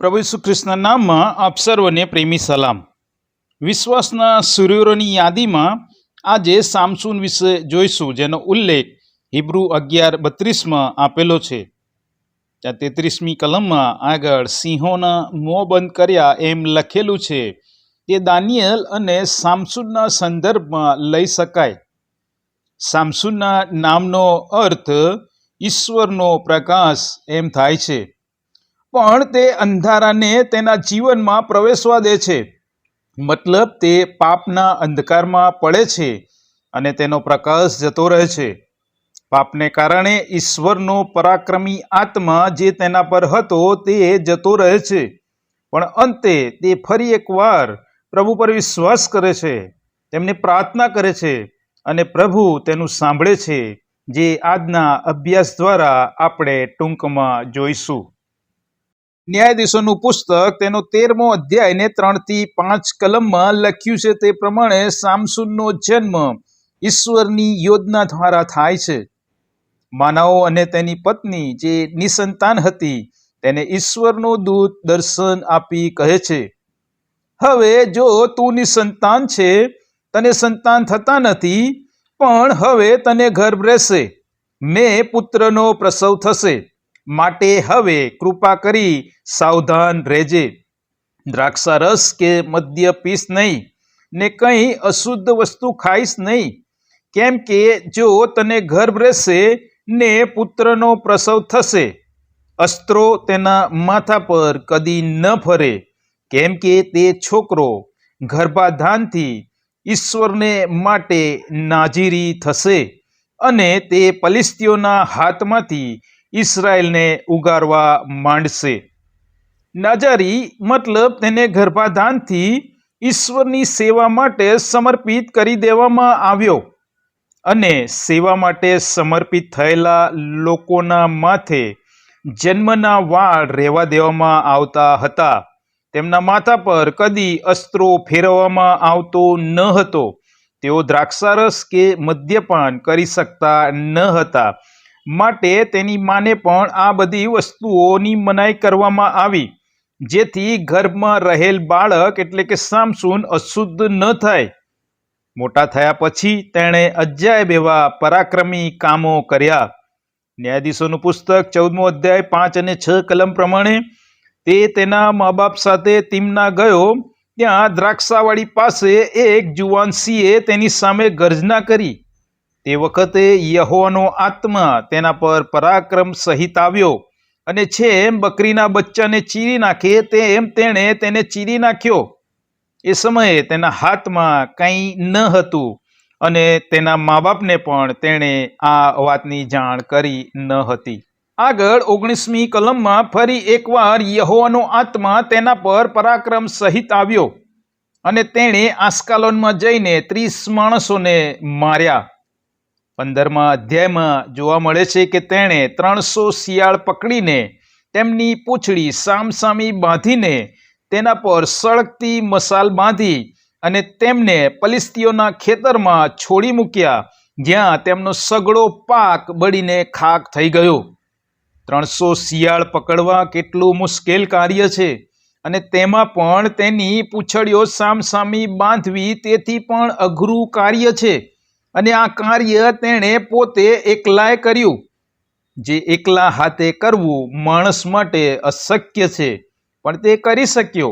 પ્રભુ ઈસુ ખ્રિસ્તના નામમાં આપ સર્વને પ્રેમી સલામ. વિશ્વાસના સૂર્યોની યાદીમાં આજે સામસૂન વિશે જોઈશું, જેનો ઉલ્લેખ હિબ્રુ અગિયાર બત્રીસમાં આપેલો છે. ત્યાં તેત્રીસમી કલમમાં આગળ સિંહોના મોં બંધ કર્યા એમ લખેલું છે તે દાનિયલ અને સામસૂનના સંદર્ભમાં લઈ શકાય. સામસૂનના નામનો અર્થ ઈશ્વરનો પ્રકાશ એમ થાય છે. પણ તે અંધારાને તેના જીવનમાં પ્રવેશવા દે છે. મતલબ તે પાપના અંધકારમાં પડે છે અને તેનો પ્રકાશ જતો રહે છે. પાપને કારણે ઈશ્વરનો પરાક્રમી આત્મા જે તેના પર હતો તે જતો રહે છે. પણ અંતે તે ફરી એકવાર પ્રભુ પર વિશ્વાસ કરે છે, તેમને પ્રાર્થના કરે છે અને પ્રભુ તેનું સાંભળે છે, જે આજના અભ્યાસ દ્વારા આપણે ટૂંકમાં જોઈશું. ન્યાયાધીશોનું પુસ્તક તેનો તેરમો અધ્યાય ને ત્રણથી પાંચ કલમમાં લખ્યું છે તે પ્રમાણે સામસુનનો જન્મ ઈશ્વરની યોજના દ્વારા થાય છે. માનવ અને તેની પત્ની જે નિસંતાન હતી તેને ઈશ્વરનો દૂત દર્શન આપી કહે છે, હવે જો તું નિસંતાન છે, તને સંતાન થતા નથી, પણ હવે તને ગર્ભ રહેશે. મેં પુત્રનો પ્રસવ થશે. માટે હવે કૃપા કરી સાવધાન રહેજે. દ્રાક્ષારસ કે મદ્ય પીસ નહીં, ને કંઈ અશુદ્ધ વસ્તુ ખાઈશ નહીં. કેમ કે જો તને ગર્ભ રહેશે ને પુત્રનો પ્રસવ થશે, અસ્ત્રો તેના માથા પર કદી ન ફરે. કેમ કે તે છોકરો ગર્ભાધાનથી ઈશ્વરને માટે નાજીરી થશે અને તે પલિસ્તીઓના હાથમાંથી ઈસરાયેલને ઉગારવા માંડશે. નાજારી મતલબ તેને ગર્ભાધાનથી ઈશ્વરની સેવા માટે સમર્પિત કરી દેવામાં આવ્યો અને સેવા માટે સમર્પિત થયેલા લોકોના માથે જન્મના વાળ રહેવા દેવામાં આવતા હતા. તેમના માથા પર કદી અસ્ત્રો ફેરવવામાં આવતો ન હતો. તેઓ દ્રાક્ષારસ કે મદ્યપાન કરી શકતા ન હતા. માટે તેની માને પણ આ બધી વસ્તુઓની મનાઈ કરવામાં આવી. જેથી ગર્ભમાં રહેલ બાળક એટલે કે સામસૂન અશુદ્ધ ન થાય. મોટા થયા પછી તેણે અજાયબ એવા પરાક્રમી કામો કર્યા. ન્યાયાધીશોનું પુસ્તક ચૌદમો અધ્યાય પાંચ અને છ કલમ પ્રમાણે તે તેના મા બાપ સાથે તીમના ગયો. ત્યાં દ્રાક્ષાવાડી પાસે એક જુવાન સિંહે તેની સામે ગર્જના કરી. તે વખતે યહોવાનો આત્મા તેના પર પરાક્રમ સહિત આવ્યો અને છેમ બકરીના બચ્ચાને ચીરી નાખે, તેમ તેણે તેને ચીરી નાખ્યો. એ સમયે તેના હાથમાં કંઈ ન હતું અને તેના મા બાપને પણ તેણે આ વાતની જાણ કરી ન હતી. આગળ ઓગણીસમી કલમમાં ફરી એકવાર યહોવાનો આત્મા તેના પર પરાક્રમ સહિત આવ્યો અને તેણે આસ્કાલોનમાં જઈને ત્રીસ માણસોને માર્યા. પંદરમા અધ્યાયમાં જોવા મળે છે કે તેણે ત્રણસો શિયાળ પકડીને તેમની પૂંછડી સામસામી બાંધીને તેના પર સળગતી મસાલ બાંધી અને તેમને પલિસ્તીઓના ખેતરમાં છોડી મૂક્યા, જ્યાં તેમનો સગળો પાક બળીને ખાક થઈ ગયો. ત્રણસો શિયાળ પકડવા કેટલું મુશ્કેલ કાર્ય છે અને તેમાં પણ તેની પૂંછડીઓ સામસામી બાંધવી તેથી પણ અઘરું કાર્ય છે. અને આ કાર્ય તેણે પોતે એકલાએ કર્યું. જે એકલા હાથે કરવું માણસ માટે અશક્ય છે, પણ તે કરી શક્યો.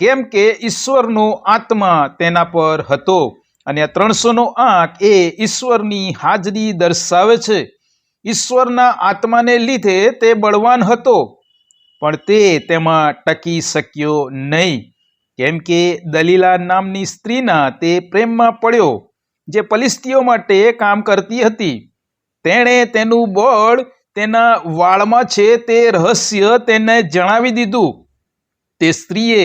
કેમ કે ઈશ્વરનો આત્મા તેના પર હતો અને આ ત્રણસોનો આંક એ ઈશ્વરની હાજરી દર્શાવે છે. ઈશ્વરના આત્માને લીધે તે બળવાન હતો, પણ તે તેમાં ટકી શક્યો નહીં. કેમ કે દલીલા નામની સ્ત્રીના તે પ્રેમમાં પડ્યો. જે પલિસ્તીઓ માટે કામ કરતી હતી, તેણે તેનું બળ તેના વાળમાં છે તે રહસ્ય તેને જણાવી દીધું. તે સ્ત્રીએ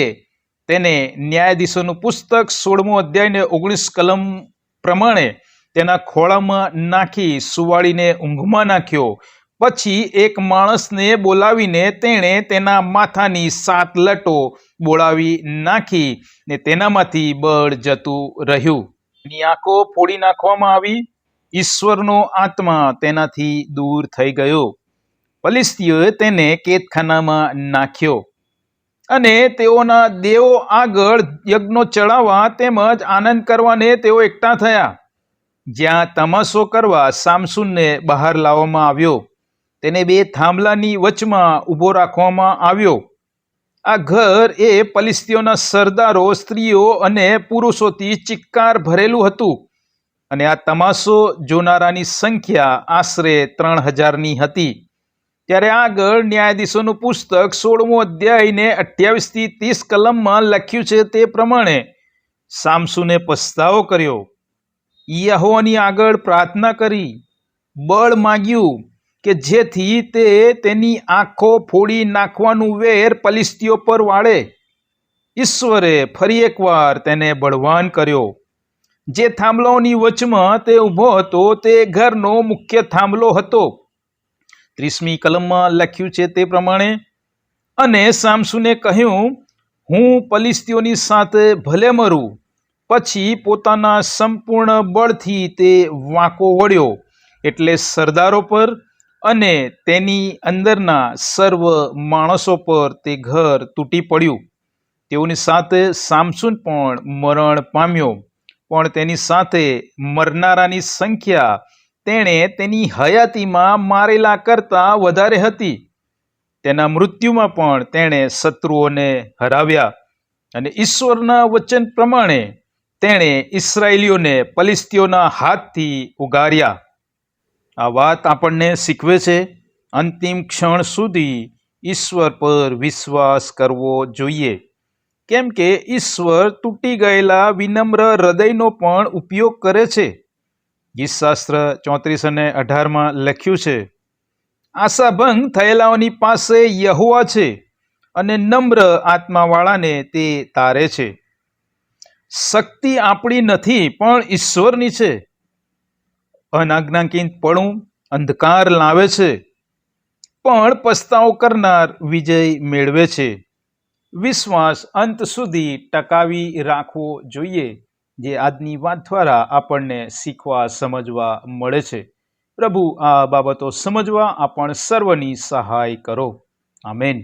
તેને ન્યાયાધીશોનું પુસ્તક સોળમો અધ્યાય ને ઓગણીસ કલમ પ્રમાણે તેના ખોળામાં નાખી સુવાળીને ઊંઘમાં નાખ્યો. પછી એક માણસને બોલાવીને તેણે તેના માથાની સાત લટો બોલાવી નાખી ને તેનામાંથી બળ જતું રહ્યું. એની આંખો ફોડી નાખવામાં આવી. ઈશ્વરનો આત્મા તેનાથી દૂર થઈ ગયો. પલિસ્તીઓએ તેને કેદખાનામાં નાખ્યો અને તેઓના દેવો આગળ યજ્ઞો ચડાવવા તેમજ આનંદ કરવાને તેઓ એકઠા થયા. જ્યાં તમાશો કરવા સામસુનને બહાર લાવવામાં આવ્યો. તેને બે થાંભલાની વચમાં ઊભો રાખવામાં આવ્યો. આ ઘર એ પલિસ્તીઓના સરદારો, સ્ત્રીઓ અને પુરુષોથી ચિક્કાર ભરેલું હતું. અને આ તમાશો જોનારાની સંખ્યા આશરે ત્રણ હજારની હતી. ત્યારે આગળ ન્યાયાધીશોનું પુસ્તક સોળમો અધ્યાયને અઠ્યાવીસથી ત્રીસ કલમમાં લખ્યું છે તે પ્રમાણે સામસુને પસ્તાવો કર્યો. યહોવાની આગળ પ્રાર્થના કરી, બળ માગ્યું કે જેથી તે તેની આંખો ફોડી નાખવાનું વેર પલિસ્તીઓ પર વાળે. ઈશ્વરે ફરી એકવાર તેને બળવાન કર્યો. જે થાંભલાઓની વચમાં તે ઊભો હતો, તે ઘરનો મુખ્ય થાંભલો હતો. ત્રીસમી કલમમાં લખ્યું છે તે પ્રમાણે, અને સામસુને કહ્યું, હું પલિસ્તીઓની સાથે ભલે મરું, પછી પોતાના સંપૂર્ણ બળથી તે વાંકો વળ્યો, એટલે સરદારો પર અને તેની અંદરના સર્વ માણસો પર તે ઘર તૂટી પડ્યું. તેઓની સાથે સામસુન પણ મરણ પામ્યો. પણ તેની સાથે મરનારાની સંખ્યા તેણે તેની હયાતીમાં મારેલા કરતાં વધારે હતી. તેના મૃત્યુમાં પણ તેણે શત્રુઓને હરાવ્યા અને ઈશ્વરના વચન પ્રમાણે તેણે ઇસરાયેલીઓને પલિસ્તીઓના હાથથી ઉગાર્યા. આ વાત આપણને શીખવે છે. અંતિમ ક્ષણ સુધી ઈશ્વર પર વિશ્વાસ કરવો જોઈએ. કેમ કે ઈશ્વર તૂટી ગયેલા વિનમ્ર હૃદયનો પણ ઉપયોગ કરે છે. ગીતશાસ્ત્ર ચોત્રીસ અને અઢારમાં લખ્યું છે, આશાભંગ થયેલાઓની પાસે યહુઆ છે અને નમ્ર આત્માવાળાને તે તારે છે. શક્તિ આપણી નથી, પણ ઈશ્વરની છે. અનાજ્ઞાકીન પણું અંધકાર લાવે છે. પણ પસ્તાવ કરનાર વિજય મેળવે છે. વિશ્વાસ અંત સુધી ટકાવી રાખવો જોઈએ, જે આજની વાત દ્વારા આપણને શીખવા, સમજવા મળે છે. પ્રભુ, આ બાબતો સમજવા આપણ સર્વની સહાય કરો. આમેન.